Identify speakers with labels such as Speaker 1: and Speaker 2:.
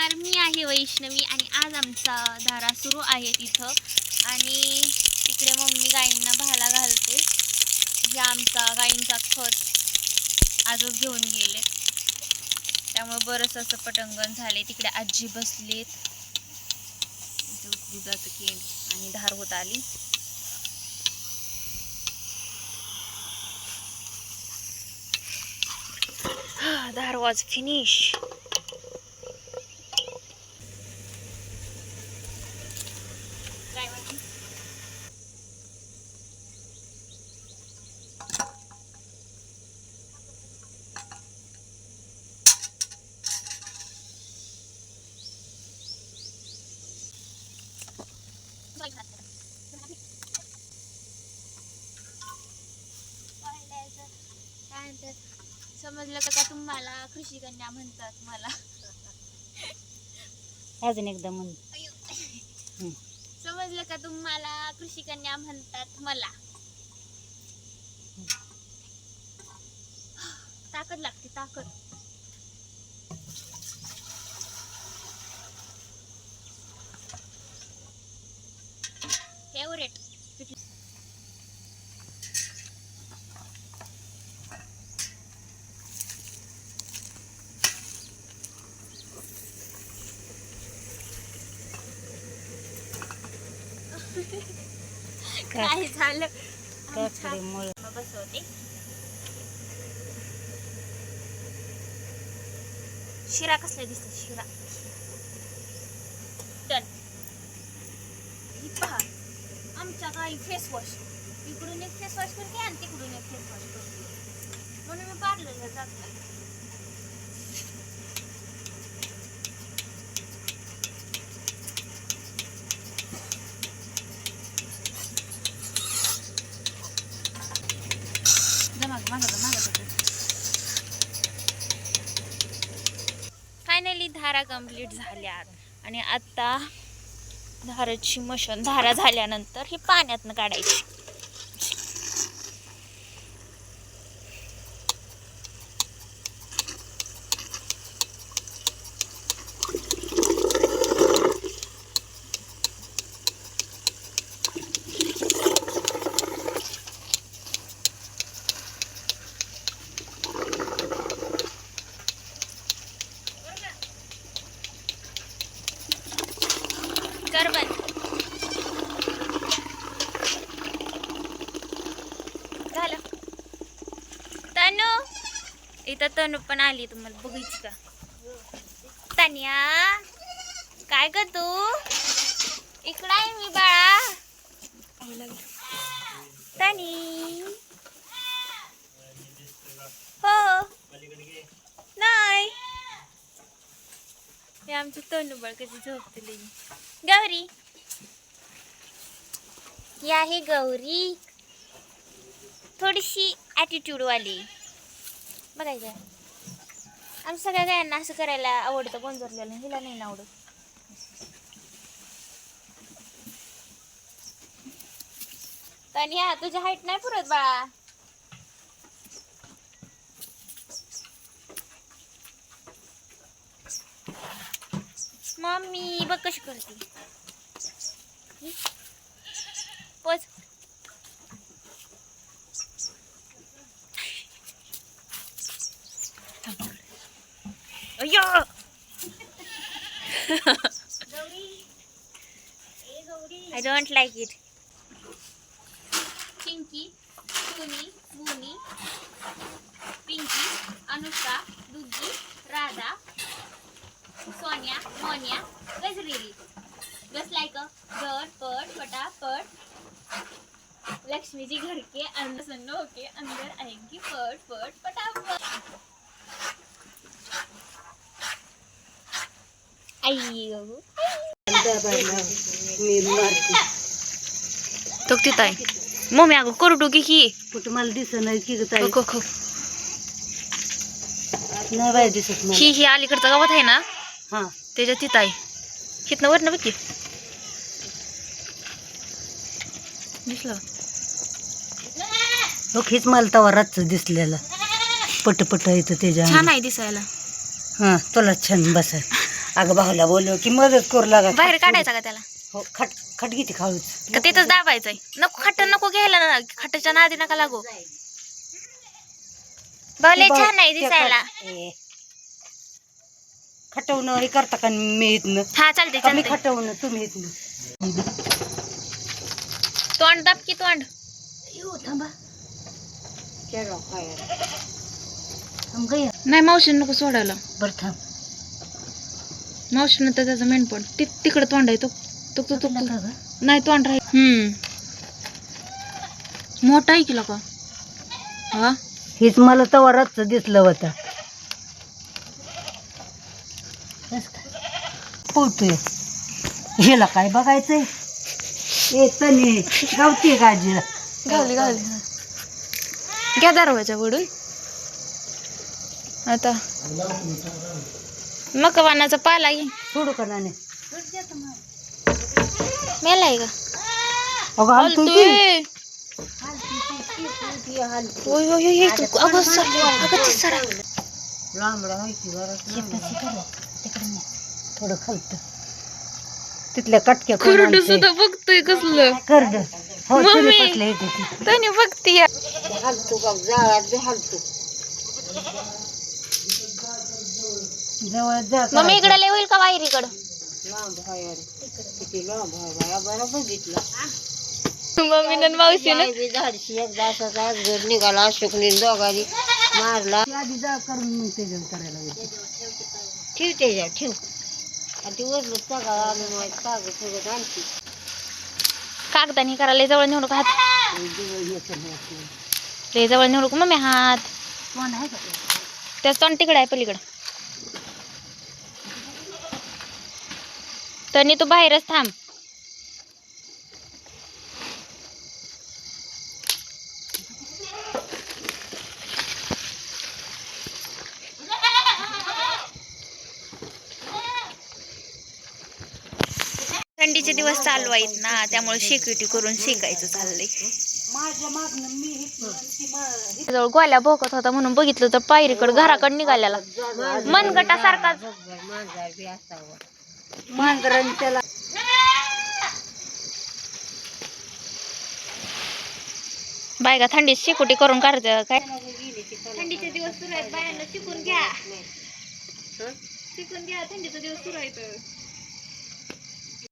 Speaker 1: नमस्कार मी आहे वैष्णवी आणि आज आमचा धारा सुरू आहे तिथं. आणि तिकडे मम्मी गायींना भाला घालते. हे आमचा गायींचा खत आजच घेऊन गेले. त्यामुळे बरंच असं पटंगण झाले. तिकडे आजी बसलेत. दुधाचं केंड आणि धार होत आली. धार वॉज फिनिश समजलं का तुम्हाला कृषी कन्या म्हणतात मला.
Speaker 2: अजून एकदा म्हण.
Speaker 1: समजलं का तुम्हाला कृषी कन्या म्हणतात मला? ताकद लागते ताकद. काय झालं?
Speaker 2: काकडे मुळ.
Speaker 1: मग बसवते. शिरा कसल्या दिसतात शिरा. डन ही पहा. आमच्या काही फेस वॉश इकडून एक फेस वॉश करते आणि तिकडून एक फेस वॉश करते. म्हणून मी पार्लरला जात नाही. फायनली धारा कंप्लीट झाल्या आणि आता धाराची मशन धारा झाल्यानंतर ही पाण्यातनं काढायची कर बंद झालं तनू इथं तनु पण आली तुम्हाला बघायची का? तानिया काय ग तू? इकडं आहे मी बाळा. तानी. हो. नाही. हे आमची तनुबळ बाळ कधी झोपते गौरी. ही आहे गौरी. थोडीशी ॲटिट्यूडवाली बघायचं आमच्या सगळ्या गायांना असं करायला आवडतं गोंजरलेलं. हिला नाही ना आवडत. तनिया तुझ्या हाईट नाही पुरत बाळा. मम्मी बघ कशी करते. अयो I don't like it. Chinky, Suni, Mooney, Pinky, Anushka, Duggy, Radha, Sonia, Monia, guys really. Just like a bird, bird, pata, bird. Lakshmi ji घर के अंदर सन्नो के अंदर आएँगी फट फट फटाफट आई तो तिथं आहे. मम्मी अगं करू टोकी की
Speaker 2: कुठं मला दिसत नाही की ग ताई.
Speaker 1: खो खो
Speaker 2: नाही बाय दिसत मला.
Speaker 1: ही ही अलीकडचं गावात आहे ना?
Speaker 2: हा.
Speaker 1: त्याच्या तिथं आहे. हिथनं वरनं बघ की. दिसलं
Speaker 2: हो हेच मला तवा रातचं दिसलेलं. पट पट येतं त्याच्या
Speaker 1: छान आहे दिसायला.
Speaker 2: हा तुला छान बसाय. अगं भाऊला बोलव की मदत करू लागा.
Speaker 1: बाहेर काढायचा का त्याला?
Speaker 2: हो खट खट घेते खाऊच.
Speaker 1: का तिथंच दाबायचंय? नको खट्ट नको घ्यायला ना खट्टाच्या नादी नका लागू. बले छान आहे दिसायला.
Speaker 2: खटवणं हे करता का मी इथनं?
Speaker 1: हा चालते
Speaker 2: का मी
Speaker 1: चालते
Speaker 2: खटवणं तुम्ही इथनं?
Speaker 1: तोंड दाब की तोंड.
Speaker 2: येऊ थांबा. थांब गं.
Speaker 1: नाही मावशीनं नको सोडायला.
Speaker 2: बरं थांब.
Speaker 1: मावशीनं तर त्याचं मेन पण ति तिकडे तोंड आहे तो तो तो- तो? नाही तोंड राहील. हम्म. मोठा आहे की का हा?
Speaker 2: हेच मला तवा रातचं दिसलं होतं. पोहतोय हिला काय बघायचंय? ए तने गावठी गाजीला
Speaker 1: घावली घावली घ्या दरवाजा वडून. आता. मकवानाचा पाला
Speaker 2: सोडू का नाणे
Speaker 1: मेला आहे का?
Speaker 2: अगं हालतोय की?
Speaker 1: हालतोय. ओय ओय ओय तू अगं सर अगं ती सरा.
Speaker 2: लांबडा आहे की जरा. शेताची करा तिकडे नाही. थोडं खालत. तिथल्या कटक्या आणते?
Speaker 1: बघतोय कसलं.
Speaker 2: करड हो
Speaker 1: मम्मी.
Speaker 2: चुली पटल्या येते ती
Speaker 1: त्याने बघती
Speaker 2: हालतो का? जाळ्यात बी हालतो. जवळ जा
Speaker 1: मग मी इकडे लय होईल का बाहेर इकडं?
Speaker 2: लांब आहे अरे. किती लांब आहे बाया. बरं बघितलं.
Speaker 1: मम्मी मावशीनं
Speaker 2: बी झाडशी एकदा असं काय घर निघाला अशोकनी दोघांनी मारला. आधी जा करून मग ते जेवण करायला होते ठेव ते ठेव. आणि ती वरलं सगळं आलं माहीत कागद सगळं आणखी.
Speaker 1: कागदानी करायला जवळ नेऊ नका हात. लय जवळ नेऊ नको मम्मी हात.
Speaker 2: कोण आहे का
Speaker 1: त्याच तोंड तिकडे आहे पलीकडं. तनी तू बाहेरच थांब. थंडीचे दिवस चालू आहेत ना त्यामुळे शेकविटी करून शेकायचं चाललंय. जवळ गोल्या भोकत होता म्हणून बघितलं तर पायरीकडे घराकडे निघालेला मनगटासारखा
Speaker 2: मांजराने त्याला.
Speaker 1: बायका थंडीत शेकोटी करून काढते काय? थंडीचे दिवस सुरू आहेत बायांना शिकून घ्या. शिकून घ्या थंडीचे दिवस सुरू आहेत